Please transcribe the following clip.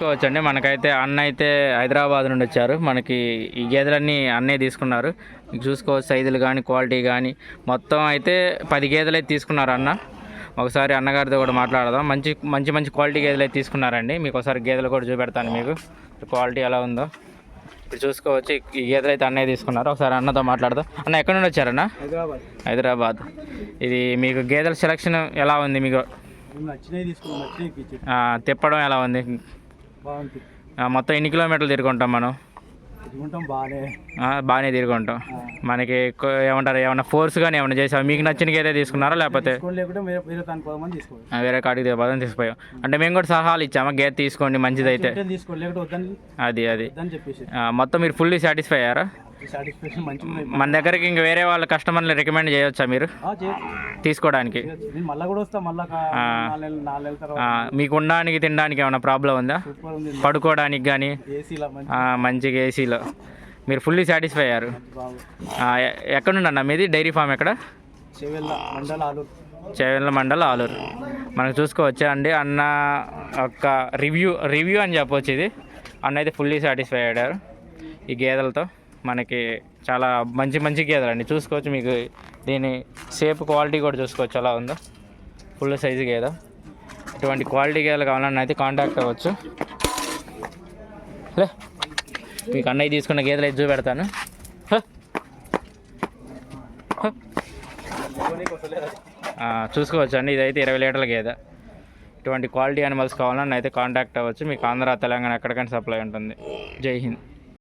చూసుకోవచ్చండి మనకైతే అన్న అయితే హైదరాబాద్ నుండి వచ్చారు. మనకి ఈ గేదెలన్నీ అన్నే తీసుకున్నారు. మీకు చూసుకోవచ్చు సైజులు కానీ క్వాలిటీ కానీ మొత్తం అయితే పది గేదెలు అయితే తీసుకున్నారు అన్న. ఒకసారి అన్నగారితో కూడా మాట్లాడదాం. మంచి మంచి మంచి క్వాలిటీ గేదెలు అయితే తీసుకున్నారండి. మీకు ఒకసారి గేదెలు కూడా చూపెడతాను మీకు. క్వాలిటీ ఎలా ఉందో. ఇప్పుడు చూసుకోవచ్చు ఈ గేదెలు అయితే అన్నయ్య తీసుకున్నారు. ఒకసారి అన్నతో మాట్లాడదాం. అన్న ఎక్కడి నుండి వచ్చారన్న? హైదరాబాద్. హైదరాబాద్. ఇది మీకు గేదెల సెలక్షన్ ఎలా ఉంది మీకు? తిప్పడం ఎలా ఉంది? మొత్తం ఎన్ని కిలోమీటర్లు తిరుగుంటాం మనం? బాగానే తిరుగుంటాం. మనకి ఎక్కువ ఏమంటారు ఏమన్నా ఫోర్స్ కానీ ఏమన్నా చేసావు? మీకు నచ్చిన గేదే తీసుకున్నారా లేకపోతే? వేరే కాడికి తీసుకోవడం తీసుకుపోయాం. అంటే మేము కూడా సలహాలు ఇచ్చామా? గేదె తీసుకోండి మంచిదైతే. అది అది. మొత్తం మీరు ఫుల్లీ సాటిస్ఫై అయ్యారా? సాటిస్ఫాక్షన్ మంచిగా ఉంది మన దగ్గరికి ఇంక వేరే వాళ్ళ కస్టమర్లు రికమెండ్ చేయొచ్చా మీరు? తీసుకోవడానికి మళ్ళీ కూడా వస్తా మళ్ళీ మీకు ఉండడానికి తినడానికి ఏమైనా ప్రాబ్లం ఉందా? పడుకోవడానికి కానీ మంచిగా. ఏసీలో. మీరు ఫుల్లీ సాటిస్ఫై అయ్యారు. బాగు ఆ, ఎ- ఎక్కడ నుండి అన్న? మీది డైరీ ఫామ్ ఎక్కడ? చెవెళ్ళ మండలం ఆలూరు. మనకు చూసుకోవచ్చు అండి? అన్న ఒక రివ్యూ రివ్యూ అని చెప్పవచ్చు ఇది. అన్న అయితే ఫుల్లీ సాటిస్ఫై అయ్యారు ఈ గేదెలతో. మనకి చాలా మంచి మంచి గేదెలు అండి. చూసుకోవచ్చు మీకు దీని షేప్ క్వాలిటీ కూడా చూసుకోవచ్చు. ఎలా ఉందో. ఫుల్ సైజు గేదె. ఇటువంటి క్వాలిటీ గేదెలు కావాలన్నా అయితే కాంటాక్ట్ అవ్వచ్చు. లే. మీకు అన్నయ్య తీసుకున్న గేదెలు అయితే చూపెడతాను. చూసుకోవచ్చు అండి. ఇదైతే ఇరవై లీటర్ల గేదె. ఇటువంటి క్వాలిటీ యానిమల్స్ కావాలన్నా అయితే కాంటాక్ట్ అవ్వచ్చు. మీకు ఆంధ్ర తెలంగాణ ఎక్కడికైనా సప్లై ఉంటుంది. జై హింద్.